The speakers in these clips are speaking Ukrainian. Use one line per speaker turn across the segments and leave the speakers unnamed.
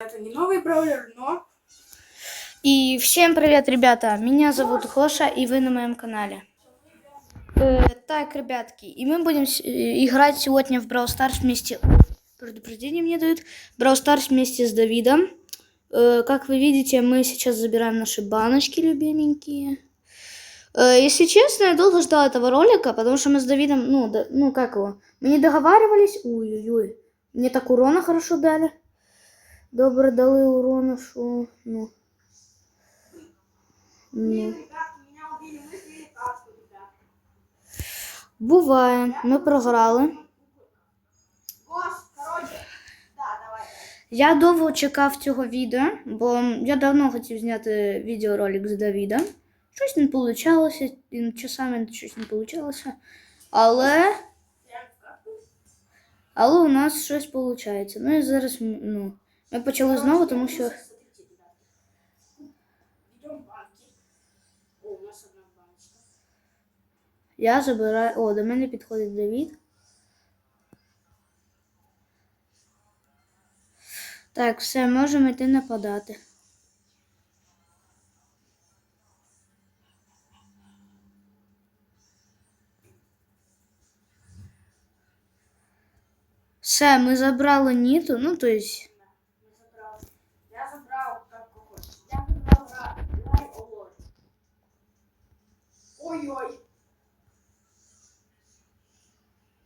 Это не новый браузер, но...
И всем привет, ребята! Меня зовут Гоша, и вы на моем канале. Э, так, ребятки, и мы будем э, играть сегодня в Brawl Stars вместе... Предупреждение мне дают. Brawl Stars вместе с Давидом. Э, как вы видите, мы сейчас забираем наши баночки любименькие. Э, если честно, я долго ждал этого ролика, потому что мы с Давидом, ну, да- ну как его, мы не договаривались. Ой-ой-ой, мне так урона хорошо дали. Добре дали урона, що, ну... Ну, буває, ми програли. Я довго чекав цього відео, бо я давно хотів зняти відеоролик з Давідом. Щось не вийшло, часами щось не вийшло. Але, але у нас щось виходить. Ну і зараз ну, ми почали знову, тому що. Я забираю. О, до мене підходить Давід. Так, все, можемо йти нападати. Все, ми забрали Ніту, ну то есть.
Ой-ой.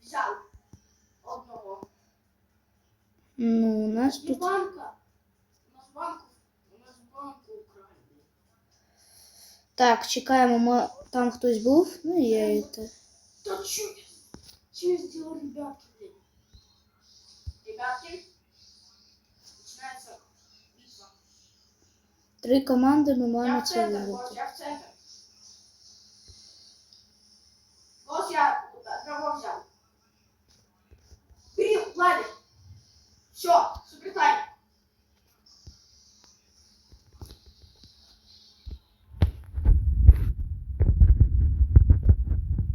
Взял одного.
Ну, у нас тут.
банка. У нас банку. У нас банку украли.
Так, чекаємо, мо- там хтось був. Ну і я це.
Да чё? Что я сделал, ребятки? Ребятки, начинается битва.
Три команди ми маємо
Я в
це
центр,
виграти.
я в центр. Вот я одного взял. Бери, Владик. Все, супер тайм.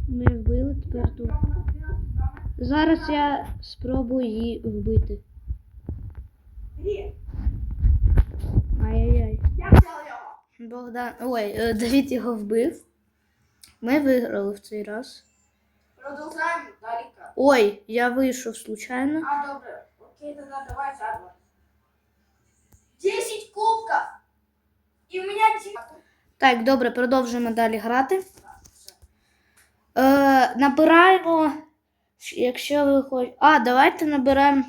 Ми вбили тепер тут. Зараз я спробую її вбити.
Бери,
Ай-яй-яй.
я взял его.
Богдан. Ой, е, Давід його вбив. Ми виграли в цей раз.
Продолжаем далеко.
Ой, я вийшов случайно.
А, добре. Окей, тогда давай заново. 10 кубков. И у меня 10.
Так, добре, продовжуємо далі грати. Е, набираємо. Якщо ви хочете. А, давайте набираємо.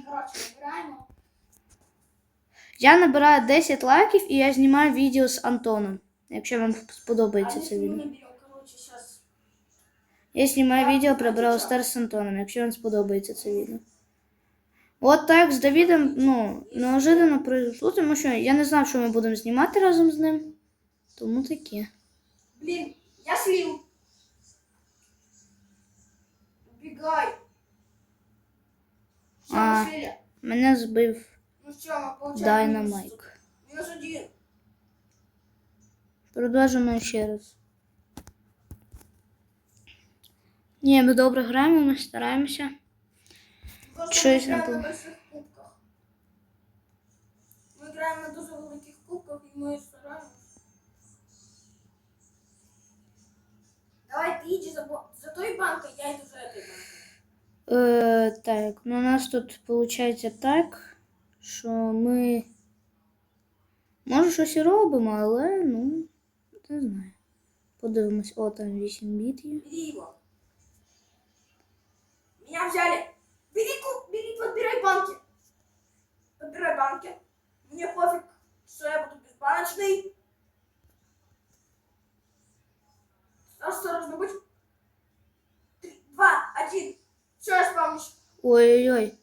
Я набираю 10 лайків і я знімаю відео з Антоном. Якщо вам сподобається це відео.
наберем, короче, сейчас.
Я знімаю відео про Brawl Stars з Антоном, якщо вам сподобається це відео. От так з Давідом, ну, неожиданно произошло, тому що я не знав, що ми будемо знімати разом з ним. Тому таке.
Блин, я слил. Убегай. Всё,
А.
мы слили.
Мене збив
Ну все, мы получаем минус.
Дайнамайк.
Минус один.
Продовжимо ще раз. Ні, ми добре граємо, ми стараємося.
Просто
Щось
мы
не
играем на
было.
больших кубках. Мы играем на дуже великих кубках и мы стараемся. Давай ты иди за, бо- за той банкой, я иду за этой банкой.
Е, так, ну у нас тут виходить так, що ми. Може, щось і робимо, але ну, не знаю. Подивимось, о, там 8 біт є.
Бери его. Меня взяли. Бери бери, подбирай банки. Подбирай банки. Мне пофиг, что я буду безбаночный. Осторожно будь. Три, два, один. Все, я спавнюсь.
Ой-ой-ой.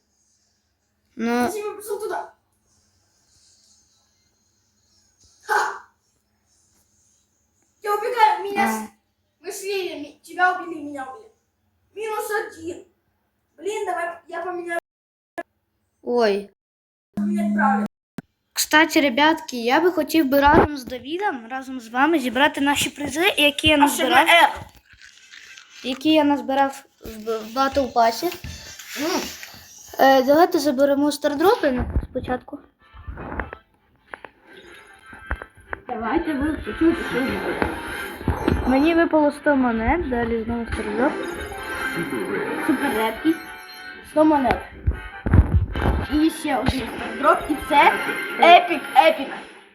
Ну,
Спасибо, пошел туда. Ха! Я убегаю, меня...
а,
Мы ми- тебя убили, меня убили. Минус один. Блин, давай я поменяю,
ой.
поменять правильно.
Кстати, ребятки, я би хотів би разом з Давідом, разом з вами зібрати наші призи, які я назбирав, які я назбирав в, Battle Pass. Е, давайте заберемо стардропи спочатку.
Давайте ви почуєте.
Мені випало 100 монет, далі знову стрижок.
Супер редкий. 100 монет. І ще один дроп, і це епік, епік.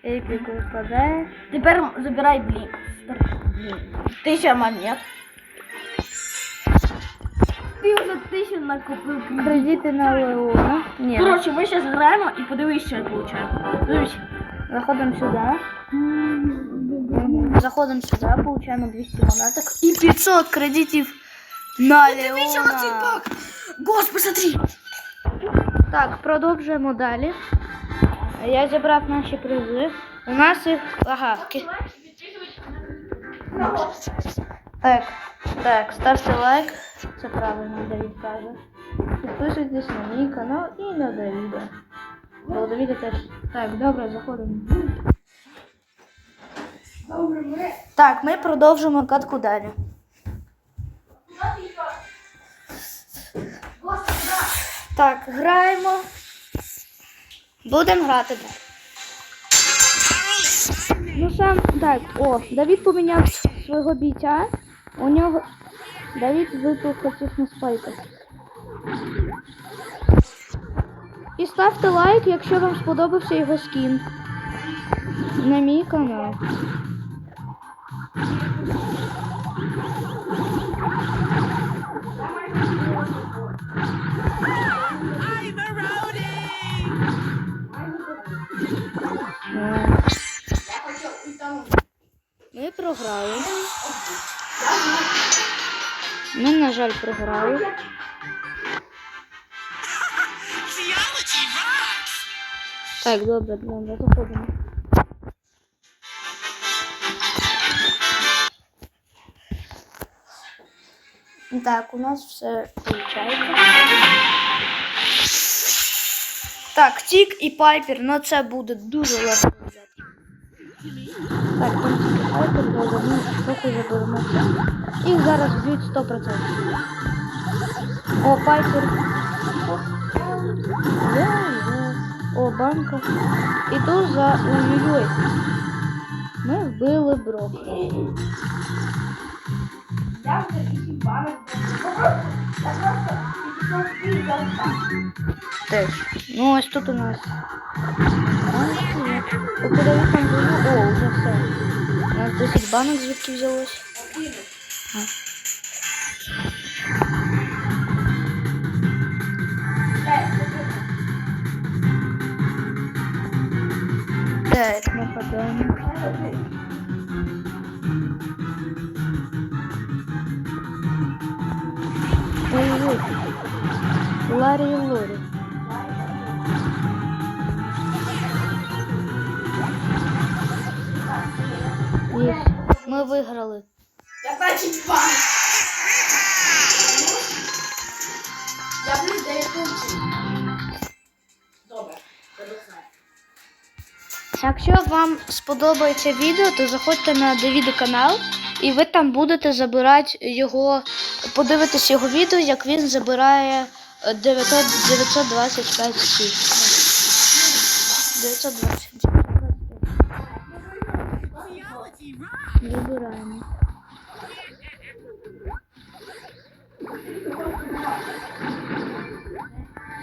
Епік випадає.
Тепер забирай блін. Тисяча монет. Ти вже тисячу накопив.
Кредити на Леона. Ні.
Коротше, ми зараз граємо і подивись, що я получаю. Дивись.
Заходимо сюди. Заходимо сюди, получаємо 200 монеток і 500 кредитів на
Дивіться на цей
Леона.
пак. Господи, смотри.
Так, продовжуємо далі. Я зібрав наші призи. У нас їх. Ага. ки- Так, так, ставте лайк. Це правильно Давід каже. Підписуйтесь на мій канал і на Давіда. Бо у Давіда теж. Так, добре, заходимо.
Добре, ми.
Так, ми продовжимо катку далі. Так, граємо. Будемо грати. Ну сам так, о, Давід поміняв свого бійця. У нього Давід випив хотів на спайка. І ставте лайк, якщо вам сподобався його скін. На мій канал. Програли. Ми, на жаль, програли. Так, добре, добре, заходимо. Так, у нас все виходить. Так, Тік і Пайпер, ну це буде дуже легко взяти. Так, Пайпер буде, ми трохи заберемося. Їх зараз б'ють 100%. О, Пайпер. О, банка. Іду за ой-ой-ой. Ми вбили Брок.
Я вже вісім банок. Я просто.
Теж. Ну, ось тут у нас. Куди там живу? О, вже все. У нас 10 банок звідки взялось. А. Так, нападаємо. Ой-ой. Ларі і Лорі. Є. Ми виграли.
15 банок. Я плюс 9 пунктів. Добре, знаю.
Якщо вам сподобається відео, то заходьте на Давіда канал, і ви там будете забирати його, подивитись його відео, як він забирає е, 900, 925 сіт. 920. Забираємо.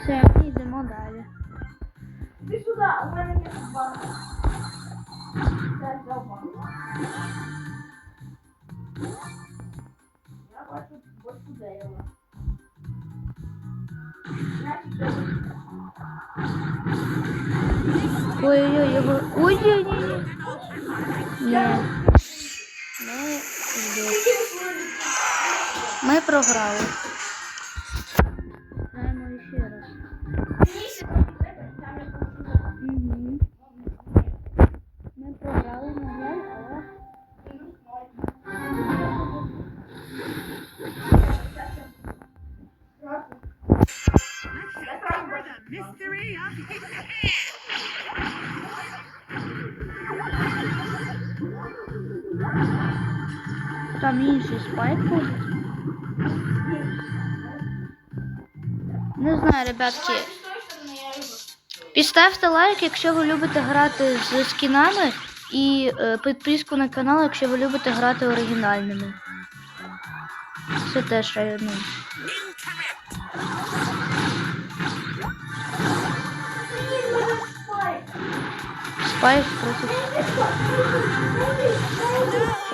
Все, йдемо далі.
Іди сюди, у мене тут банк. Взяв банк.
Ой-ой-ой, його. Ой-ой-ой. Ні. Ми, ми програли. Граємо ще раз.
Там
інший спайк був. Не знаю, ребятки. Підставте лайк, якщо ви любите грати з скінами І е, підписку на канал, якщо ви любите грати оригінальними. Це теж е, ну. Спайк проти.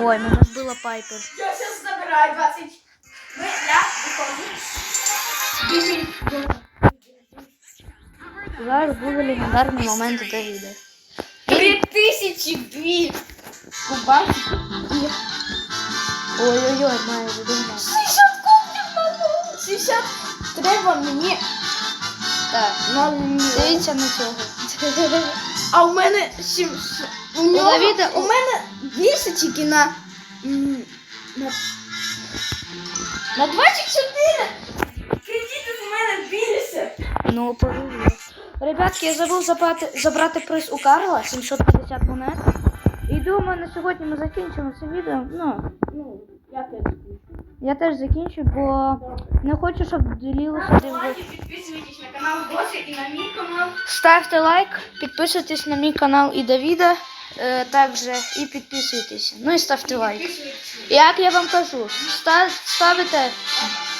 Ой, мене вбила Пайпер.
Я сейчас забираю 20. Мы, я выхожу.
Зараз буде легендарний момент Давіда.
3002. Кубанки.
Ой-ой-ой, має видумати.
60 кубків на ну. 60 треба мені. Так, на
Дивіться на цього.
А у мене 7. У, нього, у мене більше тільки на. На, на 24. Кредитів у мене більше.
Ну, повезло. Ребятки, я забув забрати, забрати приз у Карла 750 монет. І думаю, на сьогодні ми закінчимо це відео. Ну,
Ну, я теж.
Я теж закінчу, бо не хочу, щоб ділилося дивно.
Підписуйтесь на канал Гоші і на мій канал.
Ставте лайк, підписуйтесь на мій канал і Давіда. Е, також і підписуйтесь. Ну і ставте лайк. Як я вам кажу, ста- ставите,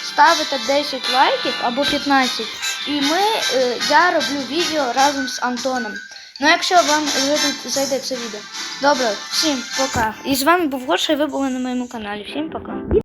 ставите 10 лайків або 15, і ми, е, я роблю відео разом з Антоном. Ну, якщо вам зайде це відео. Добре, всім пока. І з вами був Гоша, і ви були на моєму каналі. Всім пока.